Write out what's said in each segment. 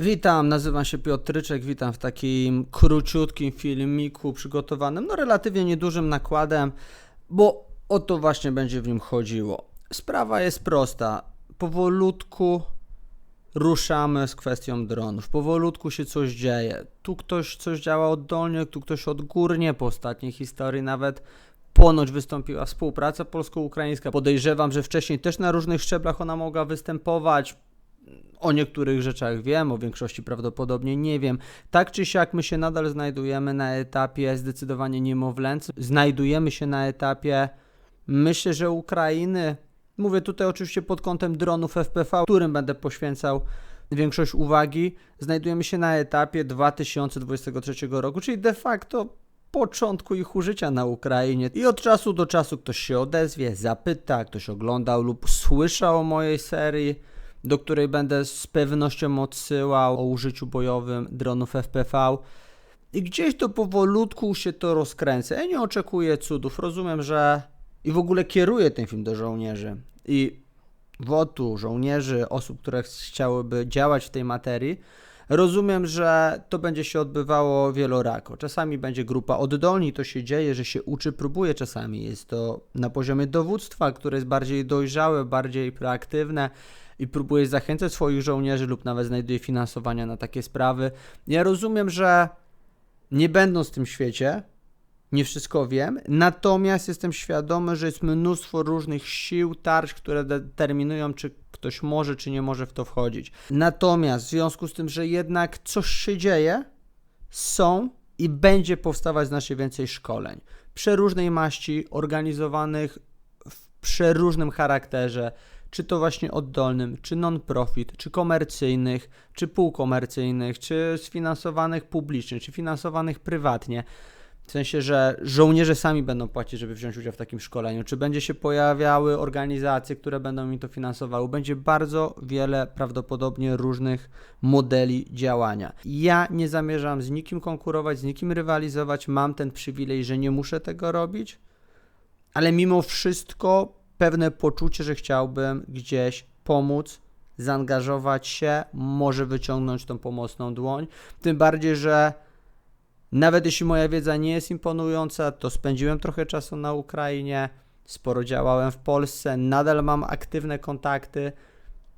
Witam, nazywam się Piotryczek, witam w takim króciutkim filmiku przygotowanym, no relatywnie niedużym nakładem, bo o to właśnie będzie w nim chodziło. Sprawa jest prosta. Powolutku ruszamy z kwestią dronów. Powolutku się coś dzieje. Tu ktoś coś działa oddolnie, tu ktoś odgórnie. Po ostatniej historii nawet ponoć wystąpiła współpraca polsko-ukraińska. Podejrzewam, że wcześniej też na różnych szczeblach ona mogła występować. O niektórych rzeczach wiem, o większości prawdopodobnie nie wiem. Tak czy siak, my się nadal znajdujemy na etapie zdecydowanie niemowlęcym. Znajdujemy się na etapie, myślę, że Ukrainy. Mówię tutaj oczywiście pod kątem dronów FPV, którym będę poświęcał większość uwagi. Znajdujemy się na etapie 2023 roku, czyli de facto początku ich użycia na Ukrainie. I od czasu do czasu ktoś się odezwie, zapyta, ktoś oglądał lub słyszał o mojej serii do której będę z pewnością odsyłał o użyciu bojowym dronów FPV. I gdzieś to powolutku się to rozkręca. Ja nie oczekuję cudów. Rozumiem, że i w ogóle kieruję ten film do żołnierzy. I wotu, żołnierzy, osób, które chciałyby działać w tej materii. Rozumiem, że to będzie się odbywało wielorako. Czasami będzie grupa oddolni, to się dzieje, że się uczy, próbuje. Czasami jest to na poziomie dowództwa, które jest bardziej dojrzałe, bardziej proaktywne i próbuje zachęcać swoich żołnierzy lub nawet znajduje finansowania na takie sprawy. Ja rozumiem, że nie będąc w tym świecie, nie wszystko wiem, natomiast jestem świadomy, że jest mnóstwo różnych sił, tarcz, które determinują, czy ktoś może, czy nie może w to wchodzić. Natomiast w związku z tym, że jednak coś się dzieje, są i będzie powstawać znacznie więcej szkoleń przeróżnej maści, organizowanych w przeróżnym charakterze, czy to właśnie oddolnym, czy non-profit, czy komercyjnych, czy półkomercyjnych, czy sfinansowanych publicznie, czy finansowanych prywatnie. W sensie, że żołnierze sami będą płacić, żeby wziąć udział w takim szkoleniu, czy będzie się pojawiały organizacje, które będą mi to finansowały. Będzie bardzo wiele prawdopodobnie różnych modeli działania. Ja nie zamierzam z nikim konkurować, z nikim rywalizować. Mam ten przywilej, że nie muszę tego robić, ale mimo wszystko pewne poczucie, że chciałbym gdzieś pomóc, zaangażować się, może wyciągnąć tą pomocną dłoń. Tym bardziej, że nawet jeśli moja wiedza nie jest imponująca, to spędziłem trochę czasu na Ukrainie, sporo działałem w Polsce, nadal mam aktywne kontakty,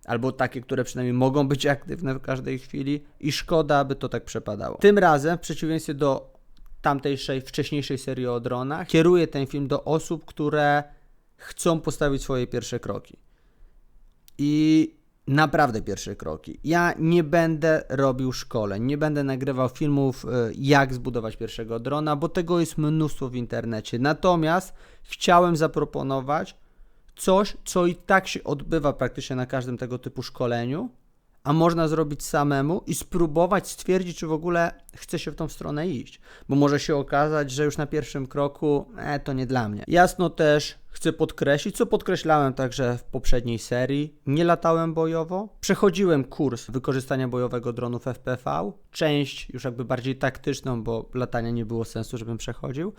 albo takie, które przynajmniej mogą być aktywne w każdej chwili i szkoda, aby to tak przepadało. Tym razem, w przeciwieństwie do tamtejszej, wcześniejszej serii o dronach, kieruję ten film do osób, które chcą postawić swoje pierwsze kroki. I naprawdę pierwsze kroki. Ja nie będę robił szkoleń, nie będę nagrywał filmów, e, jak zbudować pierwszego drona, bo tego jest mnóstwo w internecie. Natomiast chciałem zaproponować coś, co i tak się odbywa praktycznie na każdym tego typu szkoleniu, a można zrobić samemu i spróbować stwierdzić, czy w ogóle chce się w tą stronę iść. Bo może się okazać, że już na pierwszym kroku e, to nie dla mnie. Jasno też chcę podkreślić, co podkreślałem także w poprzedniej serii, nie latałem bojowo. Przechodziłem kurs wykorzystania bojowego dronów FPV, część już jakby bardziej taktyczną, bo latania nie było sensu, żebym przechodził.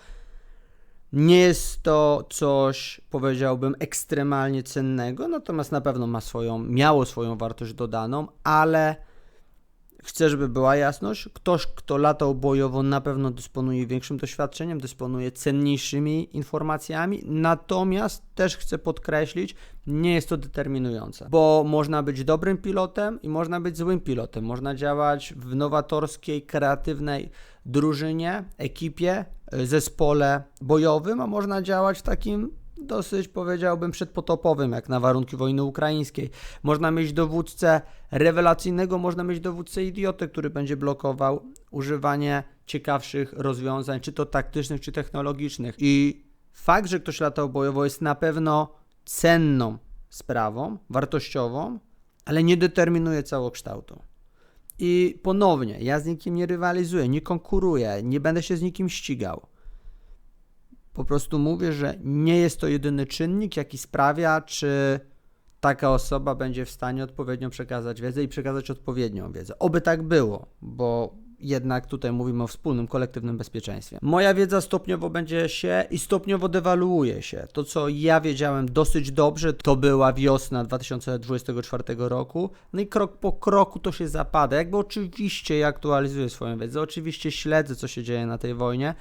Nie jest to coś, powiedziałbym, ekstremalnie cennego, natomiast na pewno ma swoją, miało swoją wartość dodaną, ale chcę, żeby była jasność. Ktoś, kto latał bojowo, na pewno dysponuje większym doświadczeniem, dysponuje cenniejszymi informacjami, natomiast też chcę podkreślić, nie jest to determinujące, bo można być dobrym pilotem i można być złym pilotem. Można działać w nowatorskiej, kreatywnej drużynie, ekipie, zespole bojowym, a można działać w takim dosyć powiedziałbym przedpotopowym, jak na warunki wojny ukraińskiej. Można mieć dowódcę rewelacyjnego, można mieć dowódcę idiotę, który będzie blokował używanie ciekawszych rozwiązań, czy to taktycznych, czy technologicznych. I fakt, że ktoś latał bojowo jest na pewno cenną sprawą, wartościową, ale nie determinuje całokształtu. I ponownie, ja z nikim nie rywalizuję, nie konkuruję, nie będę się z nikim ścigał. Po prostu mówię, że nie jest to jedyny czynnik, jaki sprawia, czy taka osoba będzie w stanie odpowiednio przekazać wiedzę i przekazać odpowiednią wiedzę. Oby tak było, bo jednak tutaj mówimy o wspólnym, kolektywnym bezpieczeństwie. Moja wiedza stopniowo będzie się i stopniowo dewaluuje się. To, co ja wiedziałem dosyć dobrze, to była wiosna 2024 roku. No i krok po kroku to się zapada. Jakby oczywiście ja aktualizuję swoją wiedzę, oczywiście śledzę, co się dzieje na tej wojnie,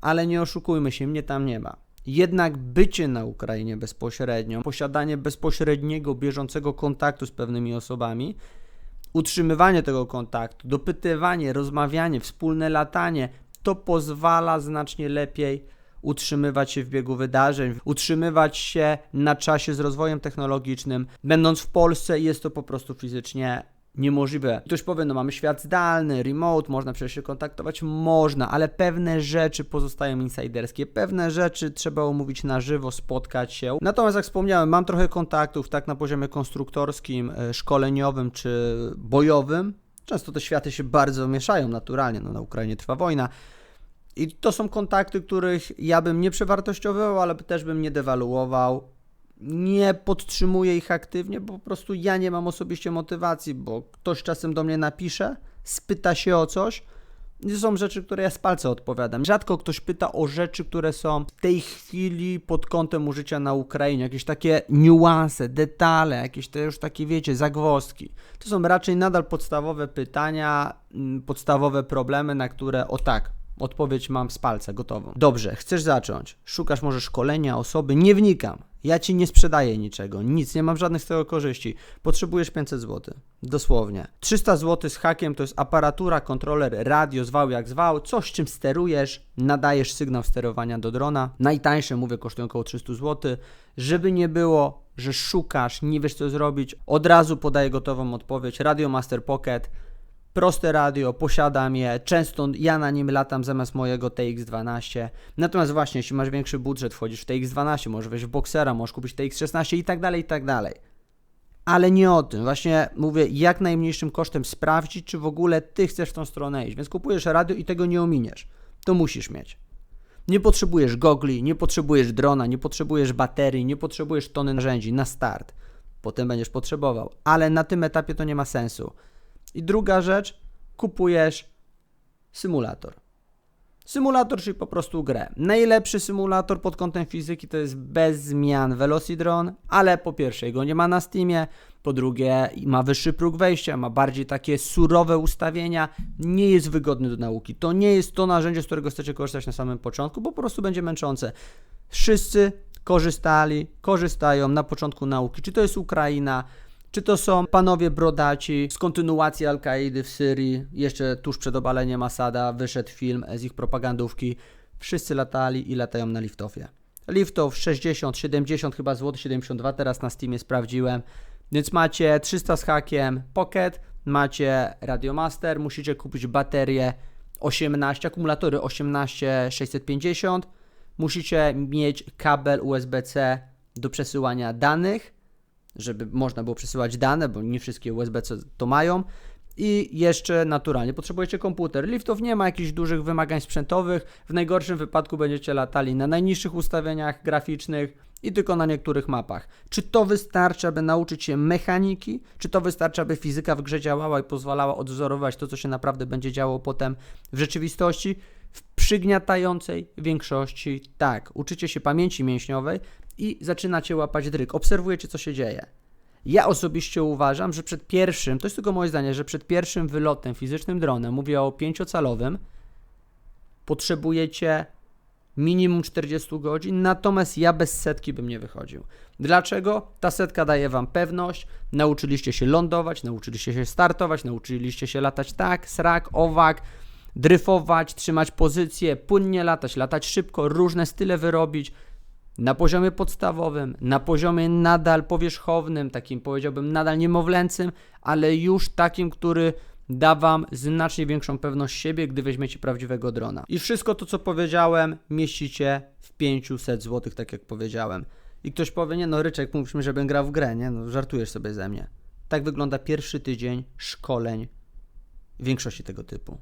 ale nie oszukujmy się, mnie tam nie ma. Jednak bycie na Ukrainie bezpośrednio, posiadanie bezpośredniego, bieżącego kontaktu z pewnymi osobami, utrzymywanie tego kontaktu, dopytywanie, rozmawianie, wspólne latanie, to pozwala znacznie lepiej utrzymywać się w biegu wydarzeń, utrzymywać się na czasie z rozwojem technologicznym. Będąc w Polsce jest to po prostu fizycznie niemożliwe. Ktoś powie, no mamy świat zdalny, remote, można przecież się kontaktować, można, ale pewne rzeczy pozostają insiderskie, pewne rzeczy trzeba omówić na żywo, spotkać się. Natomiast jak wspomniałem, mam trochę kontaktów tak na poziomie konstruktorskim, e, szkoleniowym czy bojowym. Często te światy się bardzo mieszają naturalnie, no na Ukrainie trwa wojna. I to są kontakty, których ja bym nie przewartościował, ale też bym nie dewaluował nie podtrzymuję ich aktywnie, bo po prostu ja nie mam osobiście motywacji, bo ktoś czasem do mnie napisze, spyta się o coś. To są rzeczy, które ja z palca odpowiadam. Rzadko ktoś pyta o rzeczy, które są w tej chwili pod kątem użycia na Ukrainie. Jakieś takie niuanse, detale, jakieś te już takie, wiecie, zagwozdki. To są raczej nadal podstawowe pytania, mm, podstawowe problemy, na które o tak, Odpowiedź mam z palca, gotową. Dobrze, chcesz zacząć. Szukasz może szkolenia, osoby, nie wnikam. Ja ci nie sprzedaję niczego, nic, nie mam żadnych z tego korzyści. Potrzebujesz 500 zł. Dosłownie. 300 zł z hakiem to jest aparatura, kontroler, radio, zwał jak zwał, coś czym sterujesz, nadajesz sygnał sterowania do drona. Najtańsze, mówię, kosztują około 300 zł. Żeby nie było, że szukasz, nie wiesz co zrobić, od razu podaję gotową odpowiedź. Radio Master Pocket proste radio, posiadam je, często ja na nim latam zamiast mojego TX12. Natomiast właśnie, jeśli masz większy budżet, wchodzisz w TX12, możesz wejść w Boxera, możesz kupić TX16 i tak dalej, i tak dalej. Ale nie o tym. Właśnie mówię, jak najmniejszym kosztem sprawdzić, czy w ogóle ty chcesz w tą stronę iść. Więc kupujesz radio i tego nie ominiesz. To musisz mieć. Nie potrzebujesz gogli, nie potrzebujesz drona, nie potrzebujesz baterii, nie potrzebujesz tony narzędzi na start. Potem będziesz potrzebował, ale na tym etapie to nie ma sensu. I druga rzecz, kupujesz symulator. Symulator, czyli po prostu grę. Najlepszy symulator pod kątem fizyki to jest bez zmian Velocidron, ale po pierwsze jego nie ma na Steamie, po drugie ma wyższy próg wejścia, ma bardziej takie surowe ustawienia, nie jest wygodny do nauki. To nie jest to narzędzie, z którego chcecie korzystać na samym początku, bo po prostu będzie męczące. Wszyscy korzystali, korzystają na początku nauki. Czy to jest Ukraina, czy to są panowie brodaci z kontynuacji Al-Kaidy w Syrii, jeszcze tuż przed obaleniem Asada wyszedł film z ich propagandówki. Wszyscy latali i latają na liftofie. Liftow 60, 70 chyba złoty 72 teraz na Steamie sprawdziłem. Więc macie 300 z hakiem Pocket, macie Radiomaster, musicie kupić baterię 18, akumulatory 18 650, musicie mieć kabel USB-C do przesyłania danych żeby można było przesyłać dane, bo nie wszystkie USB to mają. I jeszcze naturalnie potrzebujecie komputer. Liftów nie ma jakichś dużych wymagań sprzętowych. W najgorszym wypadku będziecie latali na najniższych ustawieniach graficznych i tylko na niektórych mapach. Czy to wystarczy, aby nauczyć się mechaniki? Czy to wystarczy, aby fizyka w grze działała i pozwalała odwzorować to, co się naprawdę będzie działo potem w rzeczywistości? W przygniatającej większości tak. Uczycie się pamięci mięśniowej, i zaczynacie łapać dryk. Obserwujecie, co się dzieje. Ja osobiście uważam, że przed pierwszym, to jest tylko moje zdanie, że przed pierwszym wylotem fizycznym dronem, mówię o pięciocalowym, potrzebujecie minimum 40 godzin, natomiast ja bez setki bym nie wychodził. Dlaczego? Ta setka daje Wam pewność, nauczyliście się lądować, nauczyliście się startować, nauczyliście się latać tak, srak, owak, dryfować, trzymać pozycję, płynnie latać, latać szybko, różne style wyrobić, na poziomie podstawowym, na poziomie nadal powierzchownym, takim powiedziałbym nadal niemowlęcym, ale już takim, który da Wam znacznie większą pewność siebie, gdy weźmiecie prawdziwego drona. I wszystko to, co powiedziałem, mieścicie w 500 zł, tak jak powiedziałem. I ktoś powie, nie no Ryczek, mówisz mi, żebym grał w grę, nie? No żartujesz sobie ze mnie. Tak wygląda pierwszy tydzień szkoleń większości tego typu.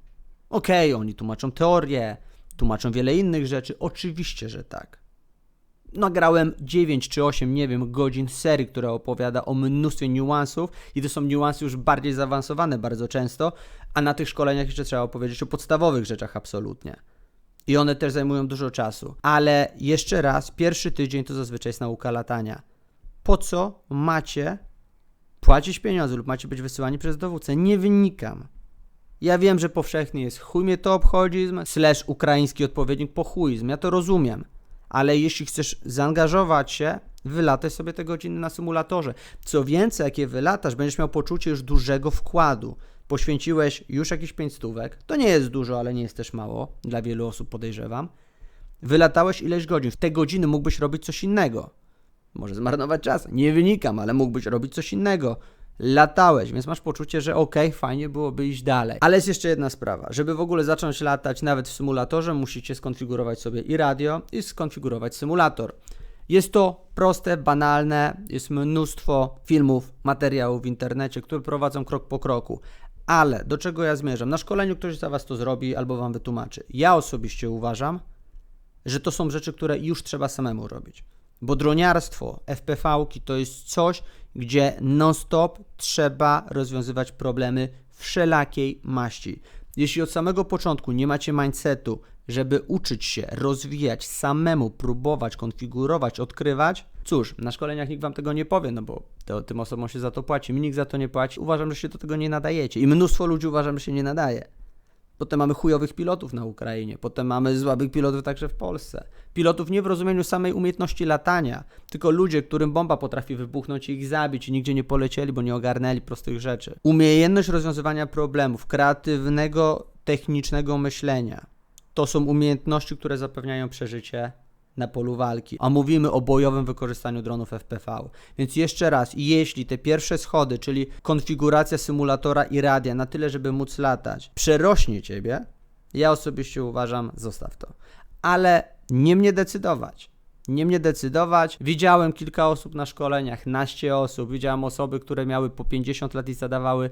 Okej, okay, oni tłumaczą teorię, tłumaczą wiele innych rzeczy, oczywiście, że tak nagrałem 9 czy 8, nie wiem, godzin serii, która opowiada o mnóstwie niuansów i to są niuansy już bardziej zaawansowane bardzo często, a na tych szkoleniach jeszcze trzeba opowiedzieć o podstawowych rzeczach absolutnie. I one też zajmują dużo czasu. Ale jeszcze raz, pierwszy tydzień to zazwyczaj jest nauka latania. Po co macie płacić pieniądze lub macie być wysyłani przez dowódcę? Nie wynikam. Ja wiem, że powszechnie jest chuj mnie to obchodzizm, slash ukraiński odpowiednik po chuizm. Ja to rozumiem. Ale jeśli chcesz zaangażować się, wylataj sobie te godziny na symulatorze. Co więcej, jak je wylatasz, będziesz miał poczucie już dużego wkładu. Poświęciłeś już jakieś pięć stówek. To nie jest dużo, ale nie jest też mało. Dla wielu osób podejrzewam. Wylatałeś ileś godzin. W te godziny mógłbyś robić coś innego. Może zmarnować czas. Nie wynikam, ale mógłbyś robić coś innego latałeś, więc masz poczucie, że ok, fajnie byłoby iść dalej. Ale jest jeszcze jedna sprawa. Żeby w ogóle zacząć latać nawet w symulatorze, musicie skonfigurować sobie i radio, i skonfigurować symulator. Jest to proste, banalne, jest mnóstwo filmów, materiałów w internecie, które prowadzą krok po kroku. Ale do czego ja zmierzam? Na szkoleniu ktoś za Was to zrobi albo Wam wytłumaczy. Ja osobiście uważam, że to są rzeczy, które już trzeba samemu robić. Bo droniarstwo, FPV-ki to jest coś, gdzie non-stop trzeba rozwiązywać problemy wszelakiej maści. Jeśli od samego początku nie macie mindsetu, żeby uczyć się, rozwijać, samemu próbować, konfigurować, odkrywać, cóż, na szkoleniach nikt wam tego nie powie, no bo to, tym osobom się za to płaci, mi nikt za to nie płaci. Uważam, że się do tego nie nadajecie i mnóstwo ludzi uważam, że się nie nadaje. Potem mamy chujowych pilotów na Ukrainie, potem mamy słabych pilotów także w Polsce. Pilotów nie w rozumieniu samej umiejętności latania, tylko ludzie, którym bomba potrafi wybuchnąć i ich zabić i nigdzie nie polecieli, bo nie ogarnęli prostych rzeczy. Umiejętność rozwiązywania problemów, kreatywnego, technicznego myślenia. To są umiejętności, które zapewniają przeżycie na polu walki, a mówimy o bojowym wykorzystaniu dronów FPV. Więc jeszcze raz, jeśli te pierwsze schody, czyli konfiguracja symulatora i radia na tyle, żeby móc latać, przerośnie ciebie, ja osobiście uważam, zostaw to. Ale nie mnie decydować. Nie mnie decydować. Widziałem kilka osób na szkoleniach, naście osób. Widziałem osoby, które miały po 50 lat i zadawały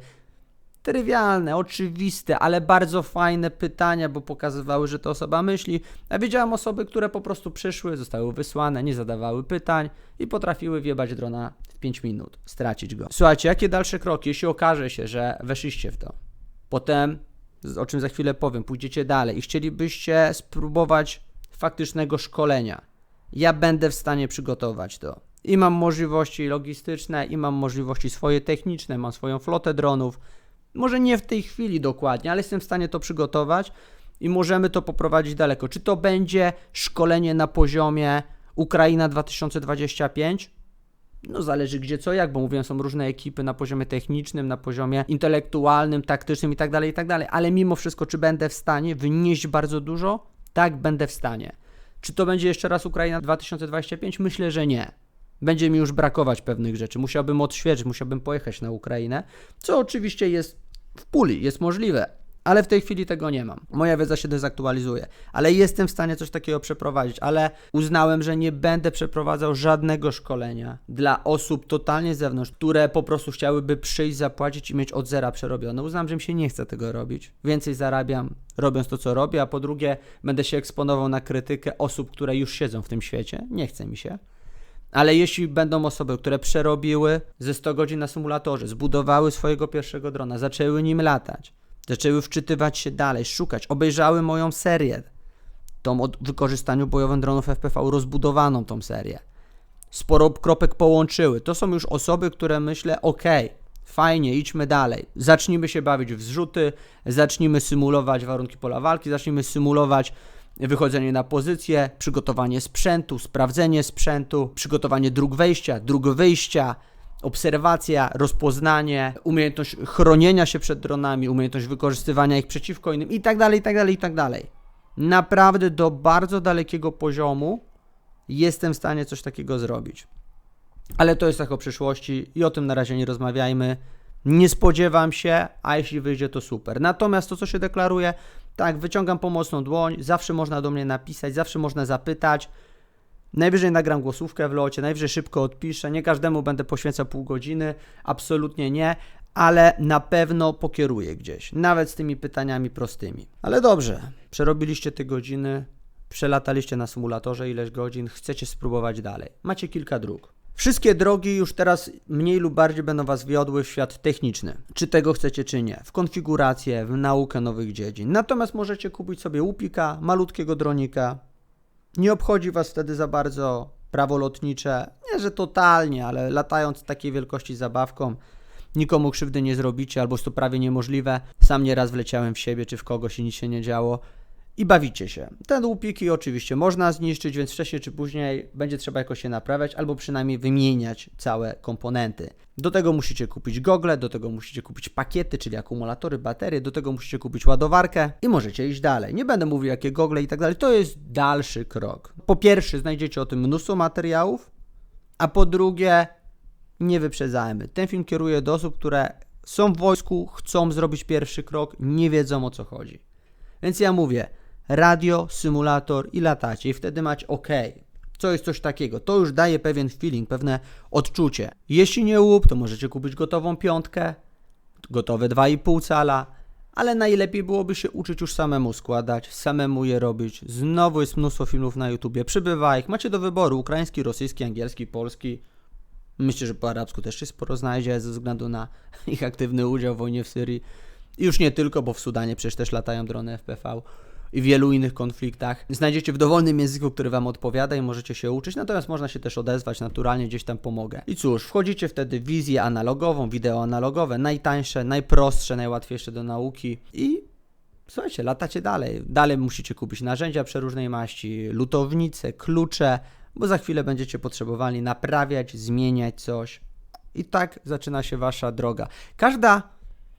trywialne, oczywiste, ale bardzo fajne pytania, bo pokazywały, że to osoba myśli. A widziałam osoby, które po prostu przyszły, zostały wysłane, nie zadawały pytań i potrafiły wjebać drona w 5 minut, stracić go. Słuchajcie, jakie dalsze kroki, jeśli okaże się, że weszliście w to? Potem, o czym za chwilę powiem, pójdziecie dalej i chcielibyście spróbować faktycznego szkolenia. Ja będę w stanie przygotować to. I mam możliwości logistyczne, i mam możliwości swoje techniczne, mam swoją flotę dronów, może nie w tej chwili dokładnie, ale jestem w stanie to przygotować i możemy to poprowadzić daleko. Czy to będzie szkolenie na poziomie Ukraina 2025? No zależy gdzie co jak, bo mówiłem, są różne ekipy na poziomie technicznym, na poziomie intelektualnym, taktycznym i tak dalej, i tak dalej, ale mimo wszystko, czy będę w stanie wynieść bardzo dużo? Tak, będę w stanie. Czy to będzie jeszcze raz Ukraina 2025? Myślę, że nie będzie mi już brakować pewnych rzeczy. Musiałbym odświeżyć, musiałbym pojechać na Ukrainę, co oczywiście jest w puli, jest możliwe. Ale w tej chwili tego nie mam. Moja wiedza się dezaktualizuje, ale jestem w stanie coś takiego przeprowadzić, ale uznałem, że nie będę przeprowadzał żadnego szkolenia dla osób totalnie z zewnątrz, które po prostu chciałyby przyjść, zapłacić i mieć od zera przerobione. Uznałem, że mi się nie chce tego robić. Więcej zarabiam robiąc to, co robię, a po drugie będę się eksponował na krytykę osób, które już siedzą w tym świecie. Nie chce mi się. Ale jeśli będą osoby, które przerobiły ze 100 godzin na symulatorze, zbudowały swojego pierwszego drona, zaczęły nim latać, zaczęły wczytywać się dalej, szukać, obejrzały moją serię, tą o wykorzystaniu bojowym dronów FPV, rozbudowaną tą serię, sporo kropek połączyły, to są już osoby, które myślę, ok, fajnie, idźmy dalej. Zacznijmy się bawić w zrzuty, zacznijmy symulować warunki pola walki, zacznijmy symulować wychodzenie na pozycję, przygotowanie sprzętu, sprawdzenie sprzętu, przygotowanie dróg wejścia, dróg wyjścia, obserwacja, rozpoznanie, umiejętność chronienia się przed dronami, umiejętność wykorzystywania ich przeciwko innym tak dalej, i tak dalej, i tak dalej. Naprawdę do bardzo dalekiego poziomu jestem w stanie coś takiego zrobić. Ale to jest tak o przyszłości i o tym na razie nie rozmawiajmy. Nie spodziewam się, a jeśli wyjdzie, to super. Natomiast to, co się deklaruje, tak, wyciągam pomocną dłoń, zawsze można do mnie napisać, zawsze można zapytać. Najwyżej nagram głosówkę w locie, najwyżej szybko odpiszę. Nie każdemu będę poświęcał pół godziny, absolutnie nie, ale na pewno pokieruję gdzieś, nawet z tymi pytaniami prostymi. Ale dobrze, przerobiliście te godziny, Przelataliście na symulatorze ileś godzin, chcecie spróbować dalej. Macie kilka dróg. Wszystkie drogi już teraz mniej lub bardziej będą Was wiodły w świat techniczny. Czy tego chcecie, czy nie. W konfigurację, w naukę nowych dziedzin. Natomiast możecie kupić sobie łupika, malutkiego dronika. Nie obchodzi Was wtedy za bardzo prawo lotnicze. Nie, że totalnie, ale latając takiej wielkości zabawką, nikomu krzywdy nie zrobicie, albo jest to prawie niemożliwe. Sam nieraz wleciałem w siebie czy w kogoś i nic się nie działo. I bawicie się. Te łupiki oczywiście można zniszczyć, więc wcześniej czy później będzie trzeba jakoś je naprawiać, albo przynajmniej wymieniać całe komponenty. Do tego musicie kupić gogle, do tego musicie kupić pakiety, czyli akumulatory, baterie, do tego musicie kupić ładowarkę i możecie iść dalej. Nie będę mówił jakie gogle i tak dalej, to jest dalszy krok. Po pierwsze znajdziecie o tym mnóstwo materiałów, a po drugie nie wyprzedzajmy. Ten film kieruje do osób, które są w wojsku, chcą zrobić pierwszy krok, nie wiedzą o co chodzi. Więc ja mówię, radio, symulator i latacie i wtedy macie OK. Co jest coś takiego? To już daje pewien feeling, pewne odczucie. Jeśli nie łup, to możecie kupić gotową piątkę, gotowe 2,5 cala, ale najlepiej byłoby się uczyć już samemu składać, samemu je robić. Znowu jest mnóstwo filmów na YouTubie, przybywa ich, macie do wyboru ukraiński, rosyjski, angielski, polski. Myślę, że po arabsku też się sporo znajdzie ze względu na ich aktywny udział w wojnie w Syrii. I już nie tylko, bo w Sudanie przecież też latają drony FPV i wielu innych konfliktach. Znajdziecie w dowolnym języku, który Wam odpowiada i możecie się uczyć, natomiast można się też odezwać naturalnie, gdzieś tam pomogę. I cóż, wchodzicie wtedy w wizję analogową, wideo analogowe, najtańsze, najprostsze, najłatwiejsze do nauki i słuchajcie, latacie dalej. Dalej musicie kupić narzędzia przeróżnej maści, lutownice, klucze, bo za chwilę będziecie potrzebowali naprawiać, zmieniać coś. I tak zaczyna się Wasza droga. Każda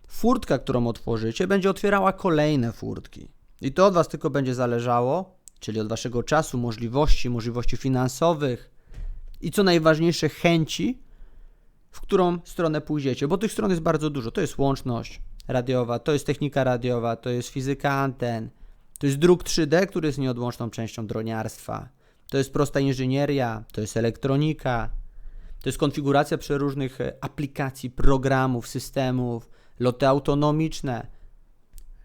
furtka, którą otworzycie, będzie otwierała kolejne furtki. I to od Was tylko będzie zależało, czyli od Waszego czasu, możliwości, możliwości finansowych i co najważniejsze, chęci, w którą stronę pójdziecie, bo tych stron jest bardzo dużo. To jest łączność radiowa, to jest technika radiowa, to jest fizyka anten, to jest druk 3D, który jest nieodłączną częścią droniarstwa, to jest prosta inżynieria, to jest elektronika, to jest konfiguracja przeróżnych e, aplikacji, programów, systemów, loty autonomiczne,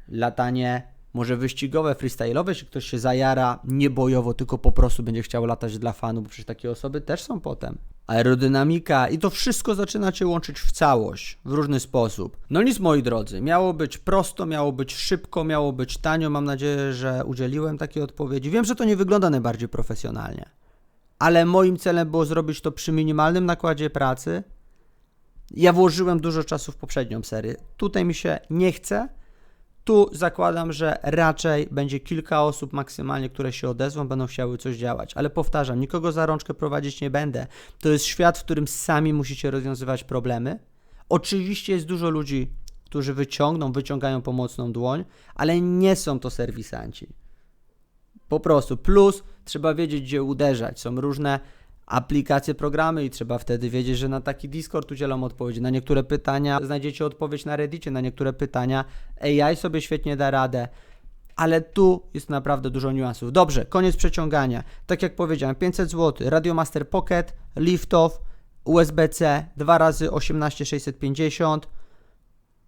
latanie może wyścigowe, freestyle'owe, jeśli ktoś się zajara niebojowo, tylko po prostu będzie chciał latać dla fanów, bo przecież takie osoby też są potem. Aerodynamika i to wszystko zaczynacie łączyć w całość, w różny sposób. No nic moi drodzy, miało być prosto, miało być szybko, miało być tanio, mam nadzieję, że udzieliłem takiej odpowiedzi. Wiem, że to nie wygląda najbardziej profesjonalnie, ale moim celem było zrobić to przy minimalnym nakładzie pracy. Ja włożyłem dużo czasu w poprzednią serię. Tutaj mi się nie chce, tu zakładam, że raczej będzie kilka osób maksymalnie, które się odezwą, będą chciały coś działać. Ale powtarzam, nikogo za rączkę prowadzić nie będę. To jest świat, w którym sami musicie rozwiązywać problemy. Oczywiście jest dużo ludzi, którzy wyciągną, wyciągają pomocną dłoń, ale nie są to serwisanci. Po prostu. Plus trzeba wiedzieć, gdzie uderzać. Są różne aplikacje, programy i trzeba wtedy wiedzieć, że na taki Discord udzielam odpowiedzi. Na niektóre pytania znajdziecie odpowiedź na Reddicie, na niektóre pytania AI sobie świetnie da radę. Ale tu jest naprawdę dużo niuansów. Dobrze, koniec przeciągania. Tak jak powiedziałem, 500 zł, Radio Master Pocket, Liftoff, USB-C, 2 razy 18650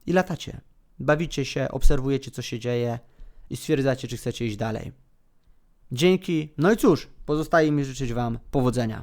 i latacie. Bawicie się, obserwujecie co się dzieje i stwierdzacie, czy chcecie iść dalej. Dzięki. No i cóż, pozostaje mi życzyć Wam powodzenia.